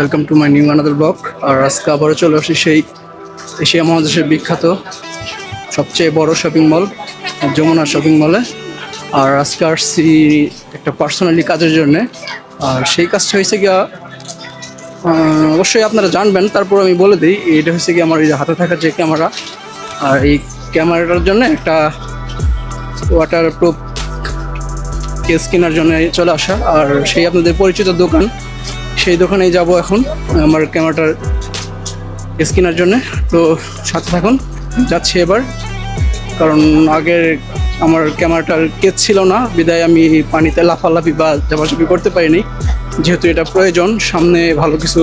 Welcome to my new another vlog আর আজকে আবারও চলে আসি সেই এশিয়া মহাদেশের বিখ্যাত, সবচেয়ে বড় শপিং মল যমুনা শপিং মলে আর আজকে আসছি একটা পার্সোনালি কাজের জন্যে। আর সেই কাজটা হয়েছে গিয়া অবশ্যই আপনারা জানবেন, তারপর আমি বলে দিই, এটা হচ্ছে কি আমার এই হাতে থাকা যে ক্যামেরা আর এই ক্যামেরাটার জন্য একটা ওয়াটার প্রুফ কেস কেনার জন্য চলে আসা। আর সেই আপনাদের পরিচিত দোকান সেই দোকানেই যাব এখন, আমার ক্যামেরাটার কেস কেনার জন্য। তো সাথে থাকুন, যাচ্ছি এবার। কারণ আগের আমার ক্যামেরাটার কেস ছিল না, বিদায় আমি পানিতে লাফালাফি বা চাপাচাপি করতে পারিনি। যেহেতু এটা প্রয়োজন, সামনে ভালো কিছু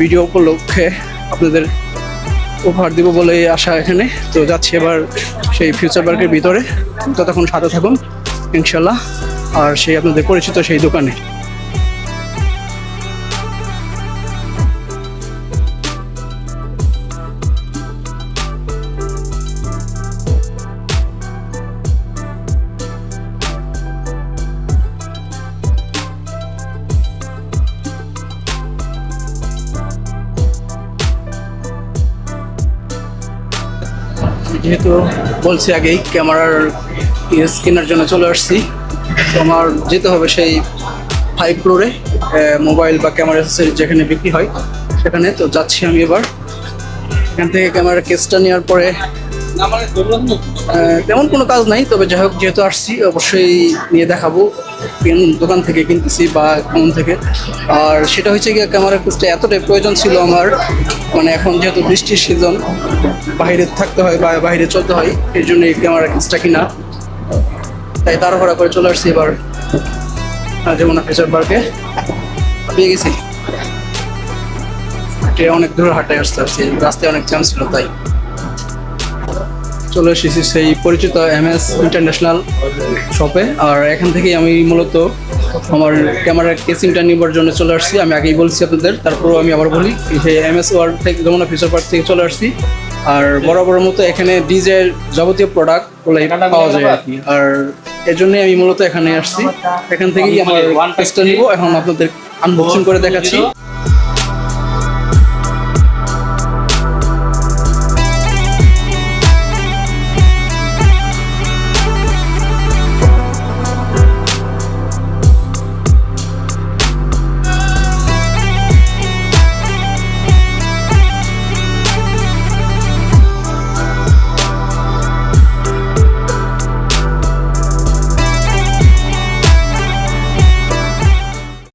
ভিডিও উপলক্ষে আপনাদের উপহার দিব বলে আসা এখানে। তো যাচ্ছি এবার সেই ফিউচার পার্কের ভিতরে। ততক্ষণ সাথে থাকুন ইনশাল্লাহ আর সেই আপনাদের পরিচিত সেই দোকানে। যেহেতু বলছি আগেই, ক্যামেরার ইয়েস কেনার জন্য চলে আসছি। তো আমার যেতে হবে সেই ফাইভ ফ্লোরে মোবাইল বা ক্যামেরা যেখানে বিক্রি হয়, সেখানে। তো যাচ্ছি আমি এবার। এখান থেকে ক্যামেরার কেসটা নেওয়ার পরে তেমন কোনো কাজ নাই, তবে যাই হোক, যেহেতু আসছি, অবশ্যই নিয়ে দেখাবো কোন দোকান থেকে কিনতেছি বা কেমন থেকে। আর সেটা হচ্ছে গিয়ে ক্যামেরার কেসটা এতটাই প্রয়োজন ছিল আমার মানে এখন যেহেতু বৃষ্টির সিজন বাইরে থাকতে হয় বা বাইরে চলতে হয়, এই জন্য এই ক্যামেরার কেসটা কিনা। তাই তাড়াহুড়া করে চলে আসছি এবার যেমন ফিচার পার্কে পেয়ে গেছি। অনেক দূর হাঁটায় আসতে আসছি রাস্তায় অনেক জ্যাম ছিল, তাই। চলে এসেছি সেই পরিচিত এম এস ইন্টারন্যাশনাল শপে আর এখান থেকেই আমি মূলত আমার ক্যামেরার কেসিংটা নেবার জন্য চলে আসছি। আমি আগেই বলছি আপনাদের, তারপরেও আমি আবার বলি যে এম এস ওয়ার্ল্ড থেকে যমুনা ফিচার পার্ক থেকে চলে আসছি। আর বরাবর মতো এখানে ডিজের যাবতীয় প্রোডাক্ট পাওয়া যায় আর কি। আর এর জন্যই আমি মূলত এখানে আসছি। এখান থেকেই আমার কেসটা নিব। এখন আপনাদের আনবক্সিং করে দেখাচ্ছি।